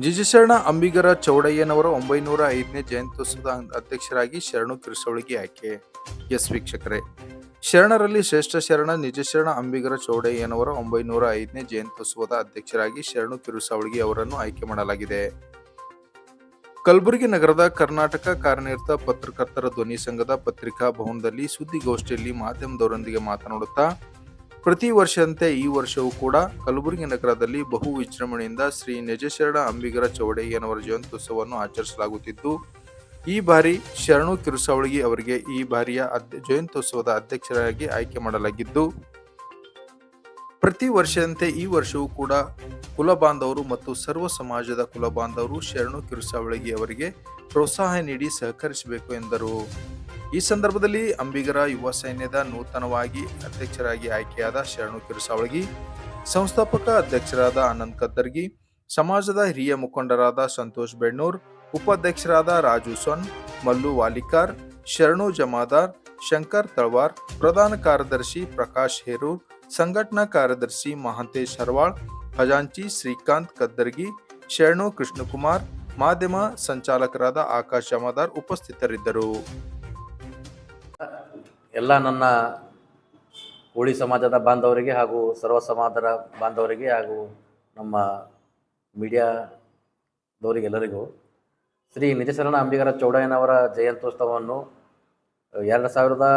ಜಿಜಶರಣ ಅಂಬಿಗರ ಚೌಡಯ್ಯನವರ ಒಂಬೈನೂರ ಐದನೇ ಜಯಂತ್ಯೋತ್ಸವದ ಅಧ್ಯಕ್ಷರಾಗಿ ಶರಣು ಕಿರುಸವಳಿಗೆ ಆಯ್ಕೆ. ಎಸ್ ವೀಕ್ಷಕರೇ, ಶರಣರಲ್ಲಿ ಶ್ರೇಷ್ಠ ಶರಣ ನಿಜಶರಣ ಅಂಬಿಗರ ಚೌಡಯ್ಯನವರ ಒಂಬೈನೂರ ಐದನೇ ಜಯಂತ್ಯೋತ್ಸವದ ಅಧ್ಯಕ್ಷರಾಗಿ ಶರಣು ಕಿರುಸವಳಿಗೆ ಅವರನ್ನು ಆಯ್ಕೆ ಮಾಡಲಾಗಿದೆ. ಕಲಬುರಗಿ ನಗರದ ಕರ್ನಾಟಕ ಕಾರ್ಯನಿರತ ಪತ್ರಕರ್ತರ ಧ್ವನಿ ಸಂಘದ ಪತ್ರಿಕಾ ಭವನದಲ್ಲಿ ಸುದ್ದಿಗೋಷ್ಠಿಯಲ್ಲಿ ಮಾಧ್ಯಮದವರೊಂದಿಗೆ ಮಾತನಾಡುತ್ತಾ ಪ್ರತಿ ವರ್ಷದಂತೆ ಈ ವರ್ಷವೂ ಕೂಡ ಕಲಬುರಗಿ ನಗರದಲ್ಲಿ ಬಹು ವಿಜೃಂಭಣೆಯಿಂದ ಶ್ರೀ ನಿಜಶರಣ ಅಂಬಿಗರ ಚೌಡಯ್ಯನವರ ಜಯಂತ್ಯುತ್ಸವವನ್ನು ಆಚರಿಸಲಾಗುತ್ತಿದ್ದು, ಈ ಬಾರಿ ಶರಣು ಕಿರುಸವಳಗಿ ಅವರಿಗೆ ಈ ಬಾರಿಯ ಜಯಂತ್ಯುತ್ಸವದ ಅಧ್ಯಕ್ಷರಾಗಿ ಆಯ್ಕೆ ಮಾಡಲಾಗಿದ್ದು, ಪ್ರತಿ ವರ್ಷದಂತೆ ಈ ವರ್ಷವೂ ಕೂಡ ಕುಲ ಬಾಂಧವರು ಮತ್ತು ಸರ್ವ ಸಮಾಜದ ಕುಲ ಬಾಂಧವರು ಶರಣು ಕಿರುಸಾವಳಗಿ ಅವರಿಗೆ ಪ್ರೋತ್ಸಾಹ ನೀಡಿ ಸಹಕರಿಸಬೇಕು ಎಂದರು. ಈ ಸಂದರ್ಭದಲ್ಲಿ ಅಂಬಿಗರ ಯುವ ಸೈನ್ಯದ ನೂತನವಾಗಿ ಅಧ್ಯಕ್ಷರಾಗಿ ಆಯ್ಕೆಯಾದ ಶರಣು ಕಿರುಸಾವಳಗಿ, ಸಂಸ್ಥಾಪಕ ಅಧ್ಯಕ್ಷರಾದ ಆನಂದ್ ಕದ್ದರ್ಗಿ, ಸಮಾಜದ ಹಿರಿಯ ಮುಖಂಡರಾದ ಸಂತೋಷ್ ಬೆಣ್ಣೂರ್, ಉಪಾಧ್ಯಕ್ಷರಾದ ರಾಜು ಸೊನ್, ಮಲ್ಲು ವಾಲಿಕಾರ್, ಶರಣು ಜಮಾದಾರ್, ಶಂಕರ್ ತಳವಾರ್, ಪ್ರಧಾನ ಕಾರ್ಯದರ್ಶಿ ಪ್ರಕಾಶ್ ಹೇರೂರ್, ಸಂಘಟನಾ ಕಾರ್ಯದರ್ಶಿ ಮಹಾಂತೇಶ್ ಹರ್ವಾಳ್, ಖಜಾಂಚಿ ಶ್ರೀಕಾಂತ್ ಕದ್ದರ್ಗಿ, ಶರಣು ಕೃಷ್ಣಕುಮಾರ್, ಮಾಧ್ಯಮ ಸಂಚಾಲಕರಾದ ಆಕಾಶ್ ಜಮಾದಾರ್ ಉಪಸ್ಥಿತರಿದ್ದರು. ಎಲ್ಲ ನನ್ನ ಕೋಳಿ ಸಮಾಜದ ಬಾಂಧವರಿಗೆ ಹಾಗೂ ಸರ್ವ ಸಮಾಜದ ಬಾಂಧವರಿಗೆ ಹಾಗೂ ನಮ್ಮ ಮೀಡಿಯಾದವರಿಗೆಲ್ಲರಿಗೂ ಶ್ರೀ ನಿಜಶರಣ ಅಂಬಿಗರ ಚೌಡಯ್ಯನವರ ಜಯಂತ್ಯೋತ್ಸವವನ್ನು ಎರಡು ಸಾವಿರದ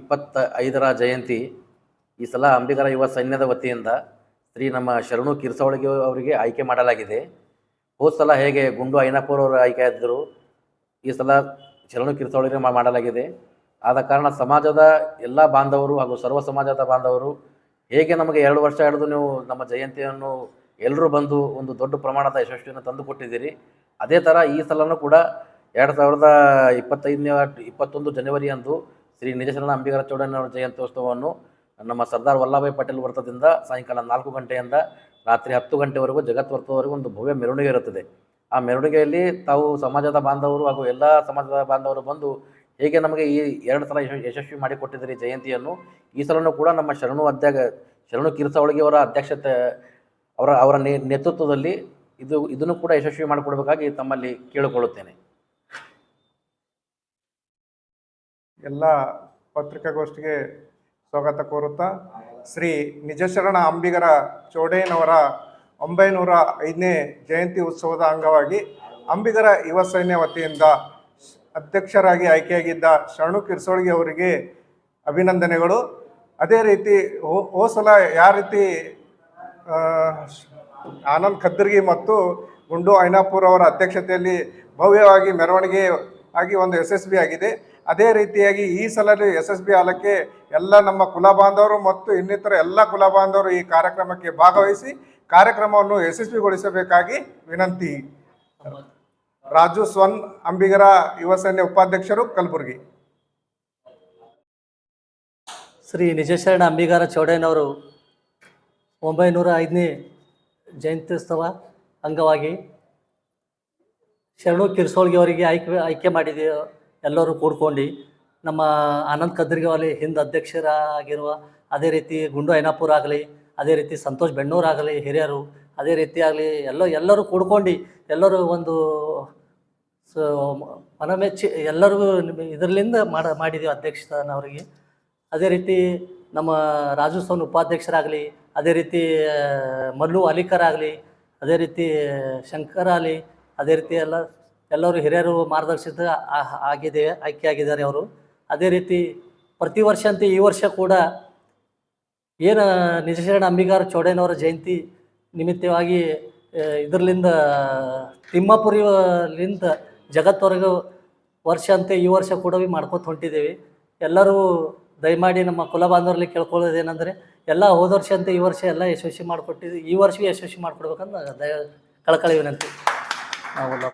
ಇಪ್ಪತ್ತ ಐದರ ಜಯಂತಿ ಈ ಸಲ ಅಂಬಿಗರ ಯುವ ಸೈನ್ಯದ ವತಿಯಿಂದ ಶ್ರೀ ನಮ್ಮ ಶರಣು ಕಿರ್ಸವಳಿಗೆ ಅವರಿಗೆ ಆಯ್ಕೆ ಮಾಡಲಾಗಿದೆ. ಹೋದ ಸಲ ಹೇಗೆ ಗುಂಡು ಐನಾಪುರ ಅವರು ಆಯ್ಕೆ ಆದರು ಈ ಸಲ ಶರಣು ಕಿರ್ಸವಳಿಗೆ ಮಾಡಲಾಗಿದೆ. ಆದ ಕಾರಣ ಸಮಾಜದ ಎಲ್ಲ ಬಾಂಧವರು ಹಾಗೂ ಸರ್ವ ಸಮಾಜದ ಬಾಂಧವರು, ಹೇಗೆ ನಮಗೆ ಎರಡು ವರ್ಷ ಹಿಡಿದು ನೀವು ನಮ್ಮ ಜಯಂತಿಯನ್ನು ಎಲ್ಲರೂ ಬಂದು ಒಂದು ದೊಡ್ಡ ಪ್ರಮಾಣದ ಯಶಸ್ವಿಯನ್ನು ತಂದು ಕೊಟ್ಟಿದ್ದೀರಿ, ಅದೇ ಥರ ಈ ಸಲನೂ ಕೂಡ ಎರಡು ಸಾವಿರದ ಇಪ್ಪತ್ತೈದನೇ, ಇಪ್ಪತ್ತೊಂದು ಜನವರಿಯಂದು ಶ್ರೀ ನಿಜಶರಣ ಅಂಬಿಗರ ಚೌಡಣ್ಣ ಜಯಂತ್ಯೋತ್ಸವವನ್ನು ನಮ್ಮ ಸರ್ದಾರ್ ವಲ್ಲಭಾಯ್ ಪಟೇಲ್ ವೃತ್ತದಿಂದ ಸಾಯಂಕಾಲ ನಾಲ್ಕು ಗಂಟೆಯಿಂದ ರಾತ್ರಿ ಹತ್ತು ಗಂಟೆವರೆಗೂ, ಜಗತ್ ವೃತ್ತದವರೆಗೂ ಒಂದು ಭವ್ಯ ಮೆರವಣಿಗೆ ಇರುತ್ತದೆ. ಆ ಮೆರವಣಿಗೆಯಲ್ಲಿ ತಾವು ಸಮಾಜದ ಬಾಂಧವರು ಹಾಗೂ ಎಲ್ಲ ಸಮಾಜದ ಬಾಂಧವರು ಬಂದು ಹೇಗೆ ನಮಗೆ ಈ ಎರಡು ಸಲ ಯಶ ಯಶಸ್ವಿ ಮಾಡಿಕೊಟ್ಟಿದ್ದೀರಿ ಜಯಂತಿಯನ್ನು? ಈ ಸಲನೂ ಕೂಡ ನಮ್ಮ ಶರಣು ಅಧ್ಯಕ್ಷ ಶರಣು ಅವರ ಅಧ್ಯಕ್ಷತೆ ಅವರ ಅವರ ನೇತೃತ್ವದಲ್ಲಿ ಇದು ಇದನ್ನು ಕೂಡ ಯಶಸ್ವಿ ಮಾಡಿಕೊಡ್ಬೇಕಾಗಿ ತಮ್ಮಲ್ಲಿ ಕೇಳಿಕೊಳ್ಳುತ್ತೇನೆ. ಎಲ್ಲ ಪತ್ರಿಕಾಗೋಷ್ಠಿಗೆ ಸ್ವಾಗತ ಕೋರುತ್ತಾ, ಶ್ರೀ ನಿಜಶರಣ ಅಂಬಿಗರ ಚೌಡಯ್ಯನವರ ಒಂಬೈನೂರ ಐದನೇ ಜಯಂತಿ ಉತ್ಸವದ ಅಂಗವಾಗಿ ಅಂಬಿಗರ ಯುವ ಸೈನ್ಯ ವತಿಯಿಂದ ಅಧ್ಯಕ್ಷರಾಗಿ ಆಯ್ಕೆಯಾಗಿದ್ದ ಶರಣು ಕಿರ್ಸೋಳಿಗೆ ಅವರಿಗೆ ಅಭಿನಂದನೆಗಳು. ಅದೇ ರೀತಿ ಹೋ ಸಲ ಯಾವ ರೀತಿ ಆನಂದ್ ಖದ್ದರ್ಗಿ ಮತ್ತು ಗುಂಡು ಐನಾಪುರ್ ಅವರ ಅಧ್ಯಕ್ಷತೆಯಲ್ಲಿ ಭವ್ಯವಾಗಿ ಮೆರವಣಿಗೆ ಆಗಿ ಒಂದು ಯಶಸ್ವಿ ಆಗಿದೆ. ಅದೇ ರೀತಿಯಾಗಿ ಈ ಸಲ ಯಶಸ್ವಿ ಆಲಕ್ಕೆ ಎಲ್ಲ ನಮ್ಮ ಕುಲ ಬಾಂಧವರು ಮತ್ತು ಇನ್ನಿತರ ಎಲ್ಲ ಕುಲ ಬಾಂಧವರು ಈ ಕಾರ್ಯಕ್ರಮಕ್ಕೆ ಭಾಗವಹಿಸಿ ಕಾರ್ಯಕ್ರಮವನ್ನು ಯಶಸ್ವಿಗೊಳಿಸಬೇಕಾಗಿ ವಿನಂತಿ. ರಾಜು ಸ್ವನ್ ಅಂಬಿಗರ ಯುವ ಸೇನೆ ಉಪಾಧ್ಯಕ್ಷರು ಕಲಬುರಗಿ. ಶ್ರೀ ನಿಜಶರಣ ಅಂಬಿಗಾರ ಚೌಡಯ್ಯನವರು ಒಂಬೈನೂರ ಐದನೇ ಜಯಂತ್ಯುತ್ಸವ ಅಂಗವಾಗಿ ಶರಣು ಕಿರ್ಸೋಳ್ಗೆ ಅವರಿಗೆ ಆಯ್ಕೆ ಆಯ್ಕೆ ಮಾಡಿದೆ ಎಲ್ಲರೂ ಕೂಡ್ಕೊಂಡು. ನಮ್ಮ ಆನಂದ್ ಕದ್ರಿಗೆ ಅವರಲ್ಲಿ ಹಿಂದೆ ಅಧ್ಯಕ್ಷರಾಗಿರುವ ಅದೇ ರೀತಿ ಗುಂಡು ಐನಾಪುರ ಆಗಲಿ, ಅದೇ ರೀತಿ ಸಂತೋಷ್ ಬೆಣ್ಣೂರಾಗಲಿ ಹಿರಿಯರು, ಅದೇ ರೀತಿ ಆಗಲಿ ಎಲ್ಲ, ಎಲ್ಲರೂ ಕೂಡ್ಕೊಂಡು ಎಲ್ಲರೂ ಒಂದು ಸೊ ಮನಮೆಚ್ಚಿ ಎಲ್ಲರಿಗೂ ಇದರಲ್ಲಿಂದ ಮಾಡ ಮಾಡಿದ್ದೀವಿ ಅಧ್ಯಕ್ಷತನ ಅವರಿಗೆ. ಅದೇ ರೀತಿ ನಮ್ಮ ರಾಜು ಸೌನ್ ಉಪಾಧ್ಯಕ್ಷರಾಗಲಿ, ಅದೇ ರೀತಿ ಮಲ್ಲು ಅಲಿಕರಾಗಲಿ, ಅದೇ ರೀತಿ ಶಂಕರ ಆಗಲಿ, ಅದೇ ರೀತಿ ಎಲ್ಲ, ಎಲ್ಲರೂ ಹಿರಿಯರು ಮಾರ್ಗದರ್ಶಿತ ಆಗಿದೆ, ಆಯ್ಕೆ ಆಗಿದ್ದಾರೆ ಅವರು. ಅದೇ ರೀತಿ ಪ್ರತಿ ವರ್ಷ ಅಂತ ಈ ವರ್ಷ ಕೂಡ ಏನು ನಿಜಶರಣ ಅಂಬಿಗಾರ ಚೌಡೇನವರ ಜಯಂತಿ ನಿಮಿತ್ತವಾಗಿ ಇದರಲ್ಲಿಂದ ತಿಮ್ಮಾಪುರಿಲಿಂದ ಜಗತ್ತವರೆಗೂ ವರ್ಷ ಅಂತೆ ಈ ವರ್ಷ ಕೂಡ ಮಾಡ್ಕೋತ ಮಾಡ್ಕೊತ ಹೊಂಟಿದ್ದೇವೆ. ಎಲ್ಲರೂ ದಯಮಾಡಿ ನಮ್ಮ ಕುಲ ಬಾಂಧವರಲ್ಲಿ ಕೇಳ್ಕೊಳ್ಳೋದು ಏನಂದರೆ ಎಲ್ಲ ಹೋದ ವರ್ಷ ಅಂತ ಈ ವರ್ಷ ಎಲ್ಲ ಯಶಸ್ವಿ ಮಾಡಿಕೊಟ್ಟಿದ್ವಿ ಈ ವರ್ಷ ಯಶಸ್ವಿ ಮಾಡಿಕೊಡ್ಬೇಕಂತ ದಯ ಕಳಕಳಿ ವಿನಂತಿ. ನಾವು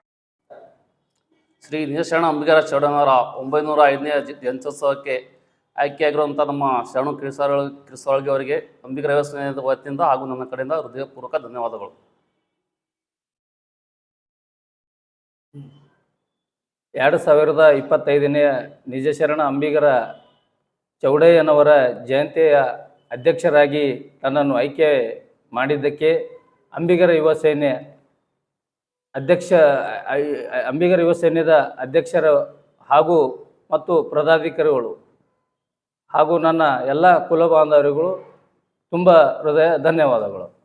ಶ್ರೀ ನಿಜಶರಣ ಅಂಬಿಗರ ಚೌಡನವರ ಒಂಬೈನೂರ ಐದನೇ ಜಯಂತ್ಯೋತ್ಸವಕ್ಕೆ ಆಯ್ಕೆಯಾಗಿರುವಂಥ ನಮ್ಮ ಶರಣು ಕಿರಿಸಾಳ ಕಿರಿಸಾಳ್ಗೆ ಅವರಿಗೆ ಅಂಬಿಗರ ವ್ಯವಸ್ಥೆಯ ವತಿಯಿಂದ ಹಾಗೂ ನನ್ನ ಕಡೆಯಿಂದ ಹೃದಯಪೂರ್ವಕ ಧನ್ಯವಾದಗಳು. ಎರಡು ಸಾವಿರದ ಇಪ್ಪತ್ತೈದನೇ ನಿಜಶರಣ ಅಂಬಿಗರ ಚೌಡಯ್ಯನವರ ಜಯಂತಿಯ ಅಧ್ಯಕ್ಷರಾಗಿ ತನ್ನನ್ನು ಆಯ್ಕೆ ಮಾಡಿದ್ದಕ್ಕೆ ಅಂಬಿಗರ ಯುವ ಸೇನೆ ಅಧ್ಯಕ್ಷ ಅಂಬಿಗರ ಯುವ ಸೇನೆಯ ಅಧ್ಯಕ್ಷರು ಹಾಗೂ ಮತ್ತು ಪದಾಧಿಕಾರಿಗಳು ಹಾಗೂ ನನ್ನ ಎಲ್ಲ ಕುಲ ಬಾಂಧವರುಗಳು ತುಂಬ ಹೃದಯ ಧನ್ಯವಾದಗಳು.